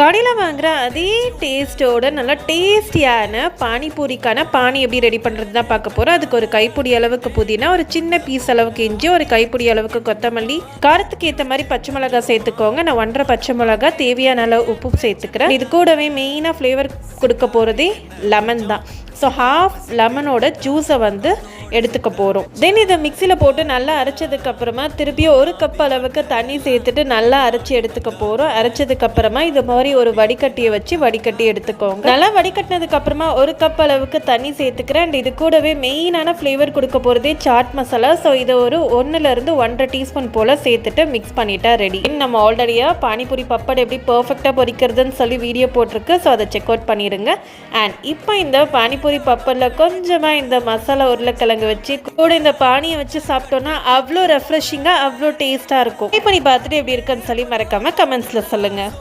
கடையில் வாங்குற அதே டேஸ்ட்டோட நல்லா டேஸ்டியான பானிபூரிக்கான பானி எப்படி ரெடி பண்ணுறது தான் பார்க்க போகிறோம் அதுக்கு ஒரு கைப்பிடி அளவுக்கு புதினா ஒரு சின்ன பீஸ் அளவுக்கு இஞ்சி ஒரு கைப்பிடி அளவுக்கு கொத்தமல்லி. காரத்துக்கு ஏற்ற மாதிரி பச்சை மிளகாய் சேர்த்துக்கோங்க. நான் ஒன்றரை பச்சை மிளகாய் தேவையான அளவு உப்பு சேர்த்துக்கிறேன். இது கூடவே மெயினாக ஃப்ளேவர் கொடுக்க போகிறதே லெமன் தான். ஸோ ஹாஃப் லெமனோட ஜூஸை வந்து எடுத்துக்க போகிறோம் தென் இதை மிக்சியில் போட்டு நல்லா அரைச்சதுக்கு அப்புறமா திருப்பியும் ஒரு கப் அளவுக்கு தண்ணி சேர்த்துட்டு நல்லா அரைச்சி எடுத்துக்க போகிறோம் அரைச்சதுக்கு அப்புறமா இது மாதிரி ஒரு வடிகட்டியை வச்சு வடிகட்டி எடுத்துக்கோங்க. நல்லா வடிகட்டினதுக்கு அப்புறமா ஒரு கப் அளவுக்கு தண்ணி சேர்த்துக்கிறேன். அண்ட் இது கூடவே மெயினான ஃப்ளேவர் கொடுக்க போகிறதே சாட் மசாலா ஸோ இதை ஒரு ஒன்றுலேருந்து ஒன்றரை டீஸ்பூன் போல் சேர்த்துட்டு மிக்ஸ் பண்ணிட்டா ரெடி நம்ம ஆல்ரெடியாக பானிபூரி பப்பட் எப்படி பர்ஃபெக்டாக பொரிக்கிறதுன்னு சொல்லி வீடியோ போட்டிருக்கு. ஸோ அதை செக் அவுட் பண்ணிடுங்க அண்ட் இப்போ இந்த பானிபூரி பப்படில் கொஞ்சமாக இந்த மசாலா உருளைக்கிழங்கு வச்சு கூட இந்த பானியை வச்சு சாப்பிட்டோன்னா அவ்வளோ ரெஃப்ரெஷிங்காக அவ்வளோ டேஸ்ட்டாக இருக்கும். ட்ரை பண்ணி பார்த்துட்டு எப்படி இருக்குன்னு சொல்லி மறக்காமல் கமெண்ட்ஸில் சொல்லுங்கள்